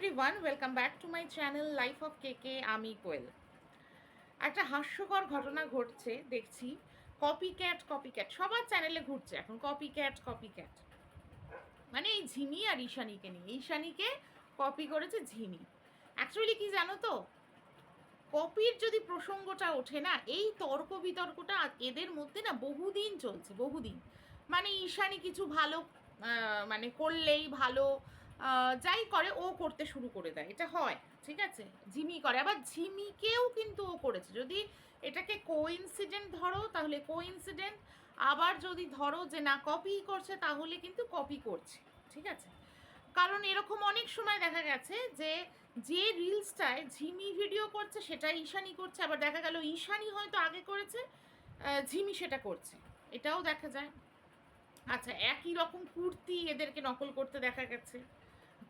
Everyone welcome back to my channel life of K K আমি কোয়েল একটা হাস্যকর ঘটনা ঘটছে, দেখছি। কপি ক্যাট কপি ক্যাট সবার চ্যানেলে ঘুরছে এখন। কপি ক্যাট কপি ক্যাট মানে এই ঝিমি আর ঈশানীকে নিয়ে। ঈশানীকে কপি করেছে ঝিমি। অ্যাকচুয়ালি কি জানো তো? কপির যদি প্রসঙ্গটা ওঠে না, এই তর্ক বিতর্কটা এদের মধ্যে না বহুদিন চলছে, বহুদিন। মানে ঈশানী কিছু ভালো মানে করলেই ভালো যাই করে, ও করতে শুরু করে দেয়। এটা হয়, ঠিক আছে? ঝিমি করে। আবার ঝিমিকেও কিন্তু ও করেছে। যদি এটাকে কোইন্সিডেন্ট ধরো, তাহলে কোইন্সিডেন্ট আবার যদি ধরো যে না কপি করছে, তাহলে কিন্তু কপি করছে, ঠিক আছে? কারণ এরকম অনেক সময় দেখা গেছে যে যে রিলসটায় ঝিমি ভিডিও করছে সেটা ঈশানি করছে। আবার দেখা গেল ঈশানি হয়তো আগে করেছে ঝিমি সেটা করছে। এটাও দেখা যায়। আচ্ছা একই রকম কুর্তি এদেরকে নকল করতে দেখা গেছে।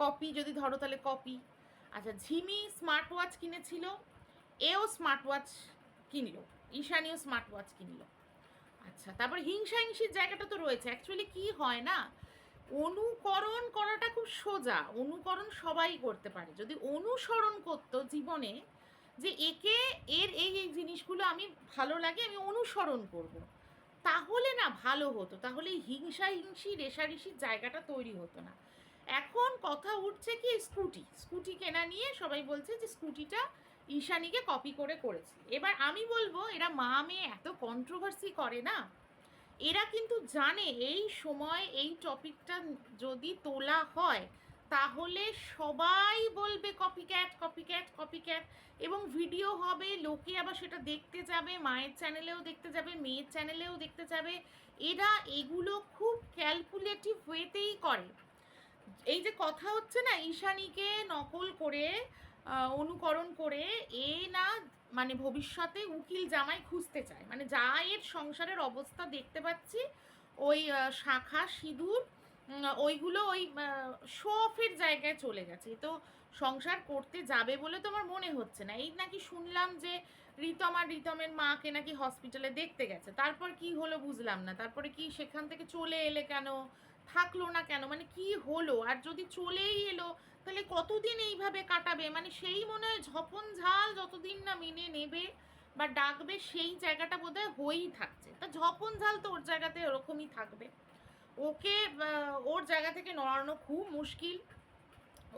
কপি যদি ধরো তাহলে কপি আচ্ছা ঝিমি স্মার্ট ওয়াচ কিনেছিল, এও স্মার্ট ওয়াচ কিনলো, ঈশানীও স্মার্ট ওয়াচ কিনলো। আচ্ছা তারপর হিংসা হিংসির জায়গাটা তো রয়েছে। অ্যাকচুয়ালি কি হয় না, অনুকরণ করাটা খুব সোজা। অনুকরণ সবাই করতে পারে। যদি অনুসরণ করতো জীবনে, যে একে এর এই এই জিনিসগুলো আমি ভালো লাগে, আমি অনুসরণ করব। তাহলে না ভালো হতো। তাহলে হিংসা হিংসি রেশারেশির জায়গাটা তৈরি হতো না। এখন কথা উঠছে কি স্কুটি। স্কুটি কেনা নিয়ে সবাই বলছে যে স্কুটিটা ঈশানীকে কপি করে করেছে। এবার আমি বলব, এরা মা মেয়ে এত কন্ট্রোভার্সি করে না? এরা কিন্তু জানে এই সময় এই টপিকটা যদি তোলা হয়, তাহলে সবাই বলবে copy cat copy cat copy cat এবং ভিডিও হবে, লোকে আবার সেটা দেখতে যাবে, মায়ের চ্যানেলেও দেখতে যাবে, মেয়ের চ্যানেলেও দেখতে যাবে। এরা এগুলো খুব ক্যালকুলেটিভ ওয়েতেই করে। এই যে কথা হচ্ছে না, ঈশানীকে নকল করে অনুকরণ করে এ না মানে ভবিষ্যতে উকিল জামাই খুঁজতে চায়। মানে যা এর সংসারের অবস্থা দেখতে পাচ্ছি, ওই শাখা, সিঁদুর ওইগুলো ওই শো অফের জায়গায় চলে গেছে। তো সংসার করতে যাবে বলে তো আমার মনে হচ্ছে না। এই নাকি শুনলাম যে রিতম আর রিতমের মাকে নাকি হসপিটালে দেখতে গেছে। তারপর কি হলো বুঝলাম না। তারপরে কি সেখান থেকে চলে এলে কেন? থাকল না কেন? মানে কি হলো? আর যদি চলেই এলো, তাহলে কতদিন এইভাবে কাটাবে? মানে সেই মনে হয় ঝপন ঝাল যতদিন না মেনে নেবে বা ডাকবে, সেই জায়গাটা বোধহয় হয়েই থাকছে। তা ঝপন ঝাল তো ওর জায়গাতে ওরকমই থাকবে। ওকে ওর জায়গা থেকে নড়ানো খুব মুশকিল।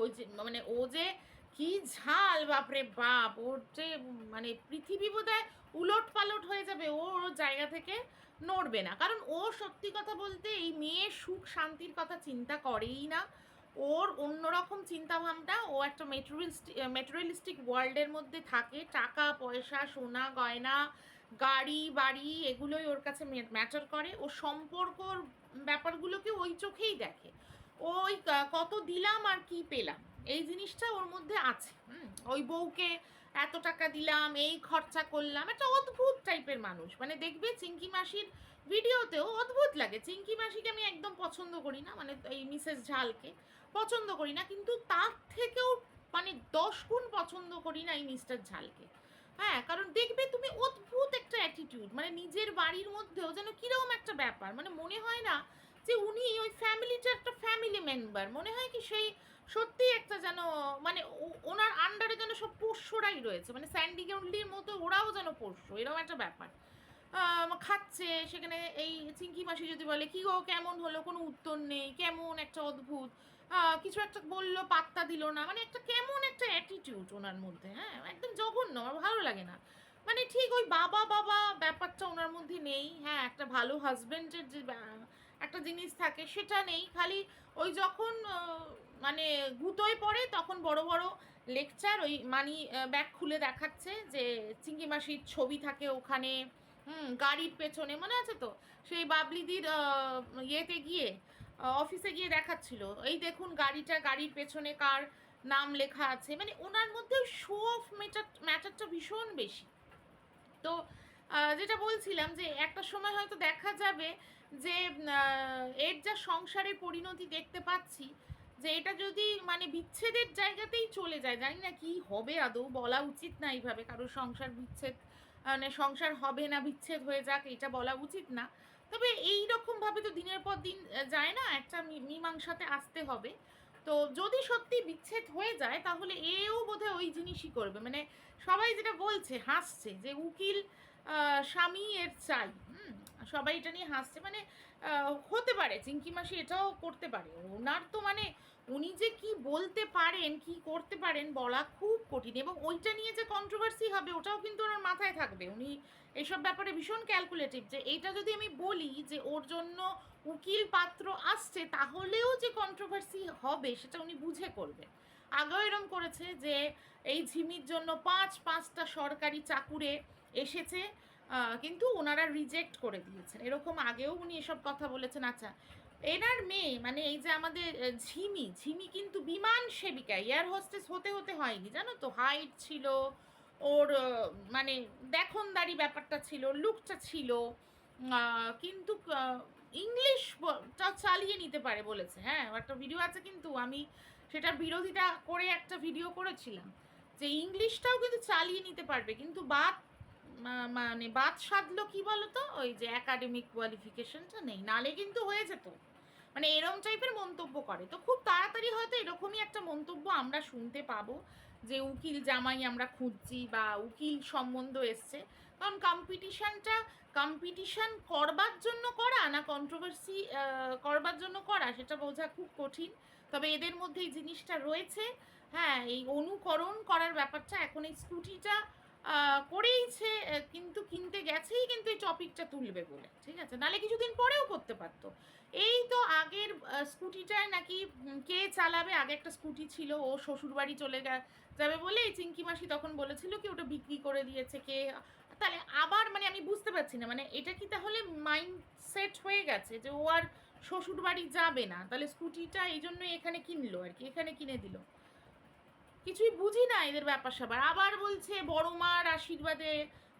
ওই যে মানে ও যে কি ঝাল, বাপরে বাপ! ওর যে মানে পৃথিবী বোধ হয় উলট পালট হয়ে যাবে। ও ওর জায়গা থেকে নড়বে না। কারণ ও সত্যি কথা বলতে এই মেয়ের সুখ শান্তির কথা চিন্তা করেই না। ওর অন্যরকম চিন্তাভাবনা, ও একটা মেটেরিয়ালিস্টিক মেটেরিয়ালিস্টিক ওয়ার্ল্ডের মধ্যে থাকে। টাকা, পয়সা, সোনা, গয়না, গাড়ি, বাড়ি, এগুলোই ওর কাছে ম্যাটার করে। ও সম্পর্কর ব্যাপারগুলোকে ওই চোখেই দেখে। ওই কত দিলাম আর কি পেলাম। এই জিনিসটা ওর মধ্যে আছে ওই বউকে এত টাকা দিলাম, এই খরচা করলাম, একটা অদ্ভুত টাইপের মানুষ। মানে দেখবে চিঙ্কি মাসির ভিডিওতেও অদ্ভুত লাগে। চিঙ্কি মাসিকে আমি একদম পছন্দ করি না মানে এই মিসেস ঝালকে পছন্দ করি না, কিন্তু তার থেকেও মানে দশ গুণ পছন্দ করি না এই মিস্টার ঝালকে। হ্যাঁ কারণ দেখবে তুমি অদ্ভুত একটা অ্যাটিটিউড মানে নিজের বাড়ির মধ্যেও যেন কীরকম একটা ব্যাপার। মানে মনে হয় না যে উনি ওই ফ্যামিলিটা একটা ফ্যামিলি মেম্বার মনে হয় কি সেই সত্যি একটা যেন মানে ওনার আন্ডারে যেন সব পোষ্যরাই রয়েছে। মানে স্যান্ডি গেউন্ডলির মতো ওরাও যেন পোষ্য, এরকম একটা ব্যাপার। খাচ্ছে, সেখানে এই চিঙ্কি মাসি যদি বলে, কি গো, কেমন হলো? কোনো উত্তর নেই, কেমন একটা অদ্ভুত? কিছু একটা বলল, পাত্তা দিল না। মানে একটা কেমন একটা অ্যাটিটিউড ওনার মধ্যে হ্যাঁ? একদম জঘন্য, আমার ভালো লাগে না। মানে ঠিক ওই বাবা বাবা ব্যাপারটা ওনার মধ্যে নেই হ্যাঁ? একটা ভালো হাজবেন্ডের যে একটা জিনিস থাকে, সেটা নেই। খালি ওই যখন মানে গুতোয় পড়ে, তখন বড় বড় লেকচার ওই মানি ব্যাগ খুলে দেখাচ্ছে যে চিঙ্কি মাসির ছবি থাকে ওখানে, হুম, গাড়ির পেছনে, মনে আছে তো? সেই বাবলিদির ইয়েতে গিয়ে অফিসে গিয়ে দেখাচ্ছিল। এই দেখুন গাড়িটা, গাড়ির পেছনে কার নাম লেখা আছে। মানে ওনার মধ্যে শো অফ ম্যাটার ম্যাটারটা ভীষণ বেশি। তো যেটা বলছিলাম যে একটা সময় হয়তো দেখা যাবে যে এর যা সংসারের পরিণতি দেখতে পাচ্ছি, যে এটা যদি মানে বিচ্ছেদের জায়গাতেই চলে যায়, জানি না কি হবে আদৌ, বলা উচিত না এইভাবে কারও সংসার বিচ্ছেদ মানে সংসার হবে না, বিচ্ছেদ হয়ে যাক, এটা বলা উচিত না। তবে এই রকম ভাবে তো দিনের পর দিন যায় না, একটা মীমাংসাতে আসতে হবে। তো যদি সত্যি বিচ্ছেদ হয়ে যায়, তাহলে এও বোধহয় ওই জিনিসই করবে। মানে সবাই যেটা বলছে, হাসছে যে উকিল স্বামী এর চাই। সবাই এটা নিয়ে হাসছে মানে হতে পারে চিঙ্কি মাসি এটাও করতে পারে। ওনার তো মানে উনি যে কি বলতে পারেন, কি করতে পারেন বলা খুব কঠিন এবং ওইটা নিয়ে যে কন্ট্রোভার্সি হবে, ওটাও কিন্তু ওনার মাথায় থাকবে। উনি এইসব ব্যাপারে ভীষণ ক্যালকুলেটিভ যে, এইটা যদি আমি বলি যে, ওর জন্য উকিল পাত্র আসছে, তাহলেও যে কন্ট্রোভার্সি হবে, সেটা উনি বুঝে করবে আগেও এরম করেছে যে, এই ঝিমির জন্য পাঁচ, পাঁচটা সরকারি চাকুরে এসেছে কিন্তু ওনারা রিজেক্ট করে দিয়েছেন। এরকম আগেও উনি এসব কথা বলেছেন। আচ্ছা এনার মেয়ে মানে এই যে আমাদের ঝিমি ঝিমি কিন্তু বিমান সেবিকা এয়ার হোস্টেস হতে হতে হয়নি, জানো তো? হাইট ছিল, ওর মানে দেখনদারি ব্যাপারটা ছিল লুকটা ছিল কিন্তু ইংলিশটা চালিয়ে নিতে পারে বলেছে। হ্যাঁ একটা ভিডিও আছে কিন্তু আমি সেটার বিরোধিতা করে একটা ভিডিও করেছিলাম, যে ইংলিশটাও কিন্তু চালিয়ে নিতে পারবে, কিন্তু বাদ মানে বাদ সাধলো কি বলতো? ওই যে একাডেমিক কোয়ালিফিকেশনটা নেই, নালে কিন্তু হয়ে যেত। মানে এরম টাইপের মন্তব্য করে। তো খুব তাড়াতাড়ি হয়তো এরকমই একটা মন্তব্য আমরা শুনতে পাবো, যে উকিল জামাই আমরা খুঁজছি বা উকিল সম্বন্ধ এসছে। কারণ কম্পিটিশানটা কম্পিটিশান করবার জন্য করা না কন্ট্রোভার্সি করবার জন্য করা, সেটা বোঝা খুব কঠিন। তবে এদের মধ্যে এই জিনিসটা রয়েছে। হ্যাঁ এই অনুকরণ করার ব্যাপারটা, এখন এই স্কুটিটা করেইছে কিন্তু কিনতে গেছেই কিন্তু এই টপিকটা তুলবে বলে, ঠিক আছে? নালে কিছুদিন পরেও করতে পারতো। এই তো আগের স্কুটিটায় নাকি কে চালাবে? আগে একটা স্কুটি ছিল, ও শ্বশুরবাড়ি চলে যাবে বলে এই চিঙ্কি মাসি তখন বলেছিল কি ওটা বিক্রি করে দিয়েছে কে? তাহলে আবার মানে আমি বুঝতে পারছি না মানে এটা কি তাহলে মাইন্ড সেট হয়ে গেছে যে ও আর শ্বশুর বাড়ি যাবে না? তাহলে স্কুটিটা এই জন্যই এখানে কিনলো আর কি, এখানে কিনে দিল। কিছুই বুঝি না এদের ব্যাপার স্যাপার। আবার বলছে, বড় মার আশীর্বাদে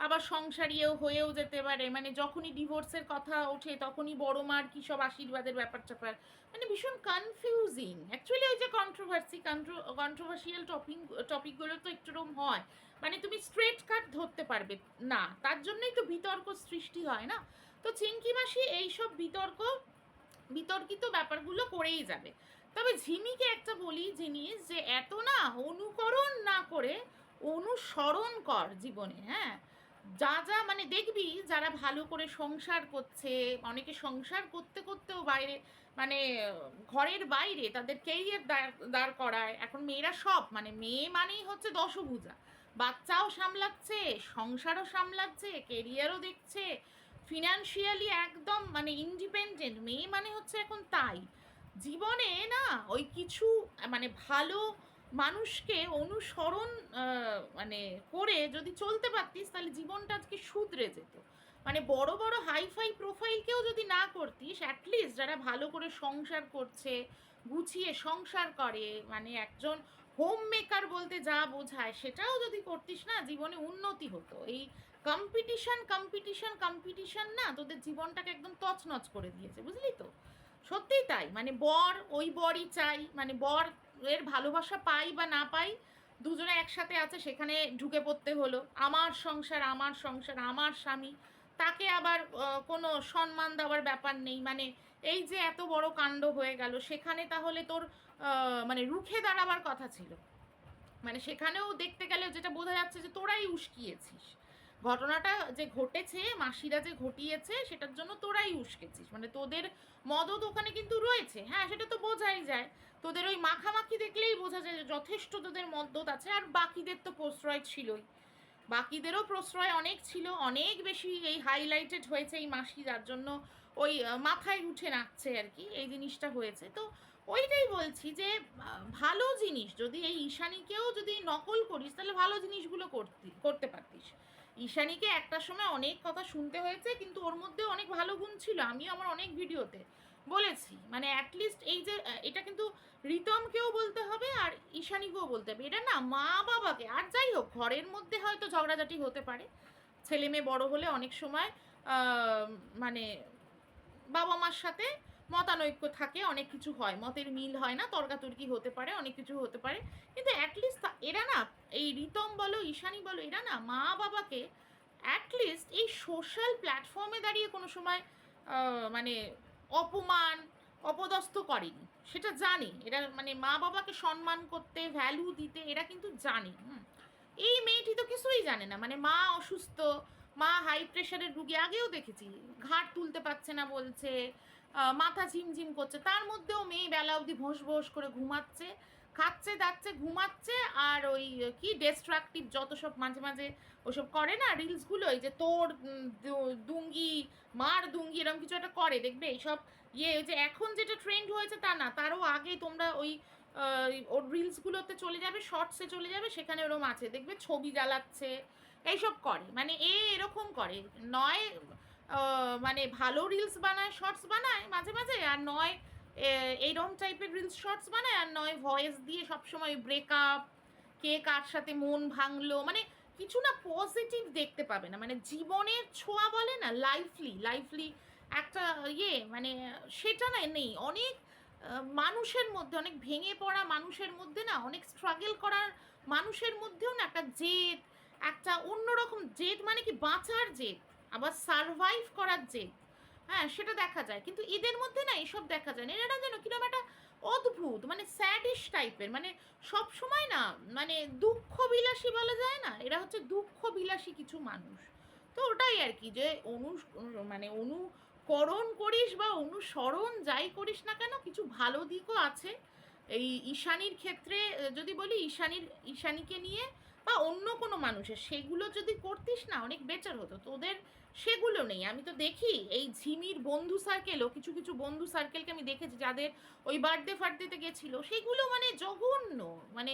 আবার সংসারীয় হয়েও যেতে পারে। মানে যখনই ডিভোর্সের কথা ওঠে, তখনই বড় মার কী সব আশীর্বাদের ব্যাপার স্যাপার। মানে ভীষণ কনফিউজিং অ্যাকচুয়ালি ওই যে কন্ট্রোভার্সি কন্ট্রোভার্সিয়াল টপিক টপিকগুলো তো একটু রকম হয়। মানে তুমি স্ট্রেট কাট ধরতে পারবে। না, তার জন্যই তো বিতর্ক সৃষ্টি হয় না। তো চিঙ্কি মাসি এইসব বিতর্ক, বিতর্কিত ব্যাপারগুলো করেই যাবে। তবে ঝিমিকে একটা বলি জিনিস যে এত না অনুকরণ না করে অনুসরণ কর জীবনে হ্যাঁ? যা যা মানে দেখবি যারা ভালো করে সংসার করছে, অনেকে সংসার করতে করতেও বাইরে মানে ঘরের বাইরে তাদের কেরিয়ার দাঁড় করায়। এখন মেয়েরা সব মানে মেয়ে মানেই হচ্ছে দশভুজা। বাচ্চাও সামলাচ্ছে, সংসারও সামলাচ্ছে কেরিয়ারও দেখছে ফিনান্সিয়ালি একদম মানে ইন্ডিপেন্ডেন্ট মেয়ে মানে হচ্ছে এখন তাই। জীবনে না ওই কিছু মানে ভালো মানুষকে অনুসরণ মানে করে যদি চলতে পারতিস তাহলে জীবনটা আজকে শুধরে যেত। মানে বড় বড় হাইফাই প্রোফাইলকেও যদি না করতিস অ্যাটলিস্ট যারা ভালো করে সংসার করছে, গুছিয়ে সংসার করে মানে একজন হোম মেকার বলতে যা বোঝায় সেটাও যদি করতিস না, জীবনে উন্নতি হতো। এই কম্পিটিশন কম্পিটিশন কম্পিটিশন না তোদের জীবনটাকে একদম তছনছ করে দিয়েছে, বুঝলি তো? সত্যিই তাই। মানে বর, ওই বরই চাই। মানে বর এর ভালোবাসা পাই বা না পাই, দুজনে একসাথে আছে, সেখানে ঢুকে পড়তে হলো। আমার সংসার আমার সংসার, আমার স্বামী। তাকে আবার কোনো সম্মান দেওয়ার ব্যাপার নেই। মানে এই যে এত বড় কাণ্ড হয়ে গেল, সেখানে তাহলে তোর মানে রুখে দাঁড়াবার কথা ছিল। মানে সেখানেও দেখতে গেলে যেটা বোঝা যাচ্ছে যে তোরাই উস্কিয়েছিস। ঘটনাটা যে ঘটেছে, মাসিরা যে ঘটিয়েছে, সেটার জন্য তোরাই উস্কেছিস। মানে তোদের মদত ওখানে কিন্তু রয়েছে। হ্যাঁ সেটা তো বোঝাই যায়। তোদের ওই মাখামাখি দেখলেই বোঝা যায় যথেষ্ট তোদের মদত আছে, আর বাকিদের তো প্রশ্রয় ছিলই। বাকিদেরও প্রশ্রয় অনেক ছিল, অনেক বেশি এই হাইলাইটেড হয়েছে এই মাসি, যার জন্য ওই মাথায় উঠে নাচছে আর কি, এই জিনিসটা হয়েছে। তো ওইটাই বলছি যে ভালো জিনিস যদি এই ঈশানীকেও যদি নকল করিস, তাহলে ভালো জিনিসগুলো করতি, করতে পারতিস। ঈশানীকে একটা সময় অনেক কথা শুনতে হয়েছে, কিন্তু ওর মধ্যে অনেক ভালো গুণ ছিল। আমি আমার অনেক ভিডিওতে বলেছি। মানে অ্যাটলিস্ট এই যে এটা কিন্তু রিতমকেও বলতে হবে আর ঈশানীকেও বলতে হবে। এটা না মা বাবাকে, আর যাই হোক, ঘরের মধ্যে হয়তো ঝগড়াঝাটি হতে পারে। ছেলে মেয়ে বড় হলে অনেক সময় মানে বাবা মার সাথে মতানৈক্য থাকে, অনেক কিছু হয়। মতের মিল হয় না, তর্কাতর্কি হতে পারে, অনেক কিছু হতে পারে। কিন্তু অ্যাটলিস্ট এরা না, এই রিতম বলো, ঈশানি বলো, এরা না মা বাবাকে অ্যাটলিস্ট এই সোশ্যাল প্ল্যাটফর্মে দাঁড়িয়ে কোনো সময় মানে অপমান, অপদস্থ করেনি। সেটা জানে। এরা মানে মা বাবাকে সম্মান করতে ভ্যালু দিতে এরা কিন্তু জানে। এই মেয়েটি তো কিছুই জানে না। মানে মা অসুস্থ, মা হাই প্রেশারের রুগী আগেও দেখেছি। ঘাট তুলতে পারছে না বলছে মাথা ঝিমঝিম করছে। তার মধ্যেও মেয়ে বেলা অবধি ভোঁস ভোঁস করে ঘুমাচ্ছে, খাচ্ছে, দাচ্ছে, ঘুমাচ্ছে আর ওই কি ডিস্ট্রাকটিভ যত সব মাঝে মাঝে ওসব করে না রিলসগুলো এই যে তোর দুঙ্গি, মার দুঙ্গি এরকম কিছু একটা করে, দেখবে? এইসব ইয়ে ওই যে এখন যেটা ট্রেন্ড হয়েছে তা না, তারও আগে তোমরা ওই ওর রিলসগুলোতে চলে যাবে শর্টসে চলে যাবে, সেখানে ওরম আছে, দেখবে? ছবি জ্বালাচ্ছে, এইসব করে মানে এ এরকম করে, নয় মানে ভালো রিলস বানায় শর্টস বানায় মাঝে মাঝে, আর নয় এইরকম টাইপের রিলস শর্টস বানায়, আর নয় ভয়েস দিয়ে সবসময় ব্রেকআপ কে কার সাথে মন ভাঙলো মানে কিছু না পজিটিভ দেখতে পাবে না। মানে জীবনের ছোঁয়া বলে না লাইফলি লাইফলি একটা ইয়ে মানে সেটা না নেই। অনেক মানুষের মধ্যে, অনেক ভেঙে পড়া মানুষের মধ্যে না, অনেক স্ট্রাগল করার মানুষের মধ্যেও না একটা জেদ, একটা অন্যরকম জেদ মানে কি বাঁচার জেদ। আবার সারভাইভ করার জেদ হ্যাঁ সেটা দেখা যায়। কিন্তু ঈদের মধ্যে না এসব দেখা যায় না। এরা যেন কীরকম একটা অদ্ভুত মানে স্যাডিশ টাইপের মানে সব সময় না মানে দুঃখ বিলাসী বলা যায় না, এরা হচ্ছে দুঃখ বিলাসী কিছু মানুষ। তো ওটাই আর কি, যে অনু মানে অনুকরণ করিস বা অনুসরণ যাই করিস না কেন, কিছু ভালো দিকও আছে। এই ঈশানির ক্ষেত্রে, যদি বলি ঈশানীর, ঈশানীকে নিয়ে বা অন্য কোনো মানুষের, সেগুলো যদি করতিস না, অনেক বেটার হতো। তোদের সেগুলো নেই। আমি তো দেখি এই ঝিমির বন্ধু সার্কেলও কিছু কিছু বন্ধু সার্কেলকে আমি দেখেছি যাদের ওই বার্থডে ফার্থডেতে গেছিল, সেগুলো মানে জঘন্য। মানে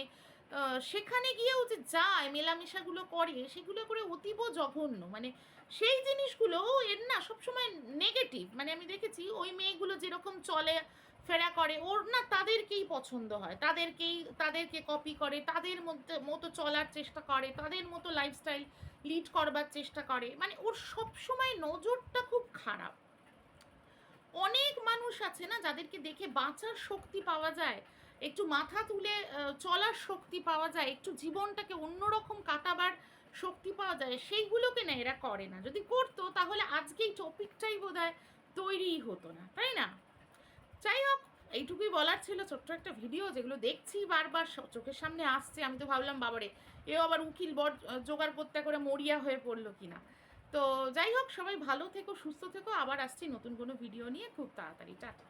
সেখানে গিয়েও যে যায় মেলামেশাগুলো করে, সেগুলো করে অতীব জঘন্য। মানে সেই জিনিসগুলো এর না সবসময় নেগেটিভ মানে আমি দেখেছি ওই মেয়েগুলো যেরকম চলে, ফেরা করে, ওর না তাদেরকেই পছন্দ হয়। তাদেরকেই, তাদেরকে কপি করে, তাদের মধ্যে, মতো চলার চেষ্টা করে, তাদের মতো লাইফস্টাইল লিড করবার চেষ্টা করে। মানে ওর সবসময় নজরটা খুব খারাপ। অনেক মানুষ আছে না, যাদেরকে দেখে বাঁচার শক্তি পাওয়া যায় একটু মাথা তুলে চলার শক্তি পাওয়া যায়, একটু জীবনটাকে অন্যরকম কাটাবার শক্তি পাওয়া যায়, সেইগুলোকে না এরা করে না। যদি করতো, তাহলে আজকে এই টপিকটাই বোধ হয় তৈরিই হতো না, তাই না? যাই হোক, এইটুকুই বলার ছিল ছোট্ট একটা ভিডিও, যেগুলো দেখছি বারবার চোখের সামনে আসছে। আমি তো ভাবলাম, বাবারে, এও আবার উকিল বট জোগাড় করতে করে মরিয়া হয়ে পড়ল কিনা? তো যাই হোক, সবাই ভালো থেকো, সুস্থ থেকো। আবার আসছি নতুন কোনো ভিডিও নিয়ে। খুব তাড়াতাড়ি, টাটা।